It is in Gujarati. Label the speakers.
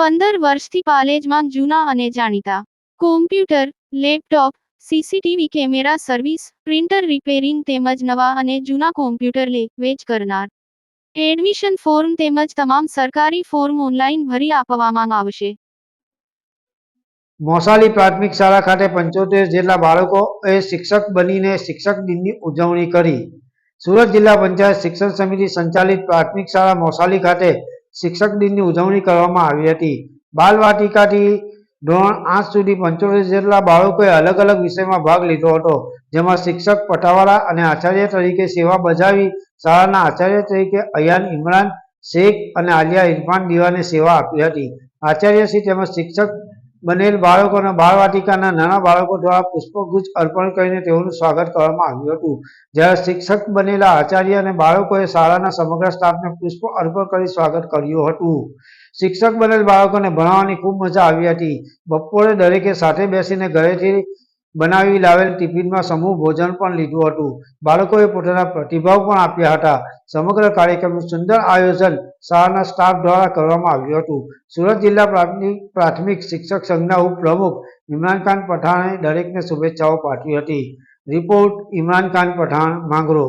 Speaker 1: પંદર વર્ષથી પાલેજમાં જૂના અને જાણીતા. Computer laptop CCTV camera service printer repairing તેમજ નવા અને જૂના કોમ્પ્યુટર લે, વેચ કરનાર. એડમિશન ફોર્મ તેમજ તમામ સરકારી ફોર્મ ઓનલાઈન ભરી આપવામાં આવશે.
Speaker 2: મોસાલી પ્રાથમિક શાળા ખાતે પંચોતેર જેટલા બાળકોએ શિક્ષક બનીને શિક્ષક દિનની ઉજવણી કરી. સુરત જિલ્લા પંચાયત શિક્ષણ સમિતિ સંચાલિત પ્રાથમિક શાળા મોસાલી ખાતે શિક્ષક દિનની ઉજવણી કરવામાં આવી હતી. બાલ વાટિકાથી ધોરણ આઠ સુધી પંચોતેર જેટલા બાળકોએ અલગ અલગ વિષયમાં ભાગ લીધો હતો, જેમાં શિક્ષક પટાવાળા અને આચાર્ય તરીકે સેવા બજાવી, શાળાના આચાર્ય તરીકે અયાન ઇમરાન શેખ અને આલિયા ઇરફાન દીવાને સેવા આપી હતી. આચાર્યશ્રી તેમજ શિક્ષક બનેલ બાળકોના બાળ વાટિકાના નાના બાળકો દ્વારા પુષ્પગુચ્છ અર્પણ કરીને તેઓનું સ્વાગત કરવામાં આવ્યું હતું. જ્યારે શિક્ષક બનેલા આચાર્ય અને બાળકોએ શાળાના સમગ્ર સ્ટાફને પુષ્પ અર્પણ કરી સ્વાગત કર્યું હતું. શિક્ષક બનેલ બાળકોને ભણાવવાની ખૂબ મજા આવી હતી. બપોરે દરેકે સાથે બેસીને ઘરેથી બનાવી લાવેલ ટિફિનમાં સમૂહ ભોજન પણ લીધું હતું. બાળકોએ પોતાના પ્રતિભાવ પણ આપ્યા હતા. સમગ્ર કાર્યક્રમનું સુંદર આયોજન શાળાના સ્ટાફ દ્વારા કરવામાં આવ્યું હતું. સુરત જિલ્લા પ્રાથમિક પ્રાથમિક શિક્ષક સંઘના ઉપપ્રમુખ ઇમરાન ખાન પઠાણે દરેકને શુભેચ્છાઓ પાઠવી હતી. રિપોર્ટ, ઇમરાન ખાન પઠાણ, માંગરોળ.